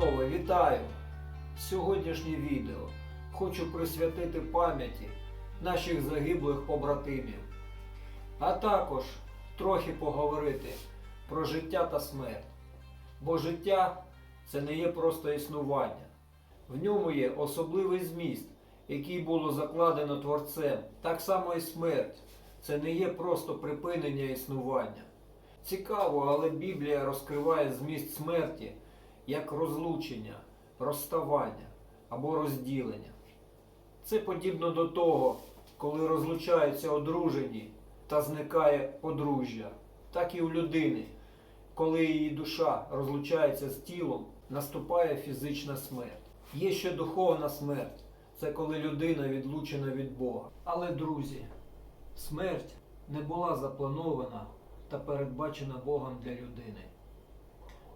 панове, вітаю! Сьогоднішнє відео хочу присвятити пам'яті наших загиблих побратимів, а також трохи поговорити про життя та смерть. Бо життя це не є просто існування, в ньому є особливий зміст, який було закладено творцем, так само і смерть. Це не є просто припинення існування. Цікаво, але Біблія розкриває зміст смерті як розлучення, розставання або розділення. Це подібно до того, коли розлучаються одружені та зникає подружжя, так і у людини, коли її душа розлучається з тілом, наступає фізична смерть. Є ще духовна смерть, це коли людина відлучена від Бога. Але, друзі, смерть не була запланована та передбачена Богом для людини.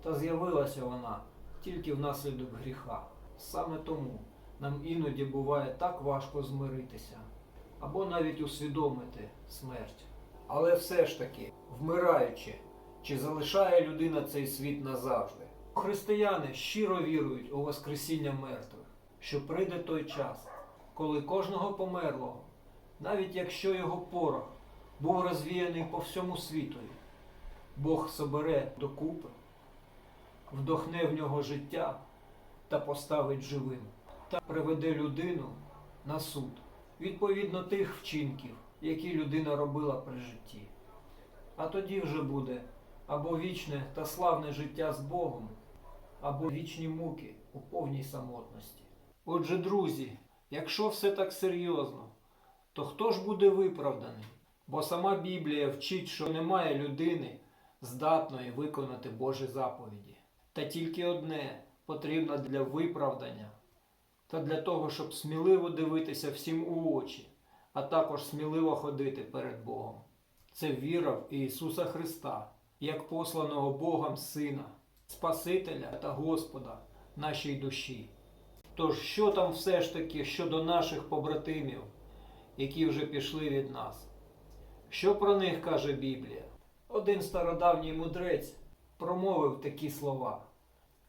Та з'явилася вона тільки внаслідок гріха. Саме тому нам іноді буває так важко змиритися або навіть усвідомити смерть. Але все ж таки, вмираючи, чи залишає людина цей світ назавжди? Християни щиро вірують у Воскресіння мертвих, що прийде той час, коли кожного померлого, навіть якщо його порох був розвіяний по всьому світові, Бог собере докупи, вдохне в нього життя та поставить живим, та приведе людину на суд відповідно тих вчинків, які людина робила при житті. А тоді вже буде або вічне та славне життя з Богом, або вічні муки у повній самотності. Отже, друзі, якщо все так серйозно, то хто ж буде виправданий? Бо сама Біблія вчить, що немає людини, здатної виконати Божі заповіді. Та тільки одне потрібно для виправдання та для того, щоб сміливо дивитися всім у очі, а також сміливо ходити перед Богом. Це віра в Ісуса Христа, як посланого Богом Сина, Спасителя та Господа нашій душі. Тож, що там все ж таки щодо наших побратимів, які вже пішли від нас? Що про них каже Біблія? Один стародавній мудрець промовив такі слова: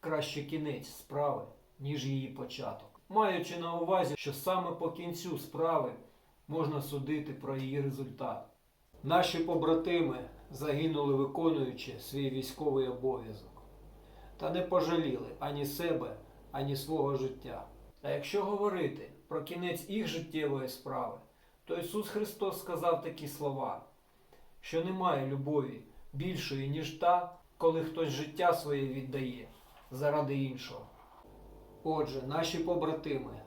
краще кінець справи, ніж її початок, маючи на увазі, що саме по кінцю справи можна судити про її результат. Наші побратими загинули, виконуючи свій військовий обов'язок, та не пожаліли ані себе, ані свого життя. А якщо говорити про кінець їх життєвої справи, то Ісус Христос сказав такі слова, що немає любові більшої, ніж та, коли хтось життя своє віддає заради іншого. Отже, наші побратими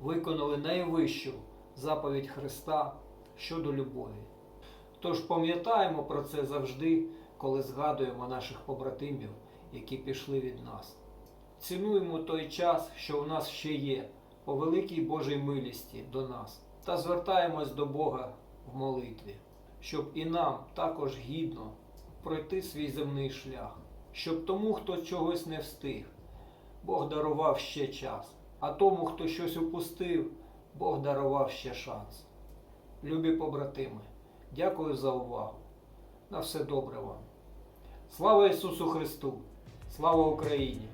виконали найвищу заповідь Христа щодо любові. Тож пам'ятаємо про це завжди, коли згадуємо наших побратимів, які пішли від нас. Цінуємо той час, що у нас ще є, по великій Божій милісті до нас, та звертаємось до Бога в молитві, щоб і нам також гідно пройти свій земний шлях, щоб тому, хто чогось не встиг, Бог дарував ще час, а тому, хто щось упустив, Бог дарував ще шанс. Любі побратими, дякую за увагу. На все добре вам. Слава Ісусу Христу! Слава Україні!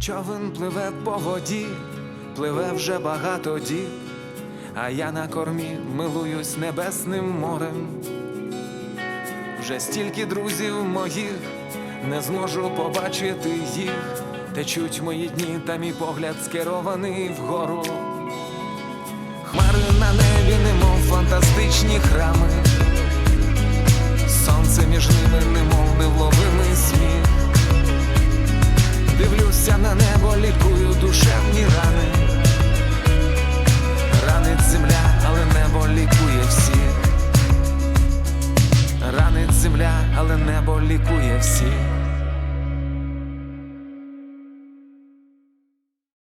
Човен пливе по воді, пливе вже багато діб, а я на кормі милуюсь небесним морем. Вже стільки друзів моїх не зможу побачити їх, течуть мої дні, та мій погляд скерований вгору. Хмари на небі, немов фантастичні храми, сонце між ними, немов невловимий сміх. Дивлюся на небо, лікую душевні рани. Ранить земля, але небо лікує всіх. Ранить земля, але небо лікує всіх.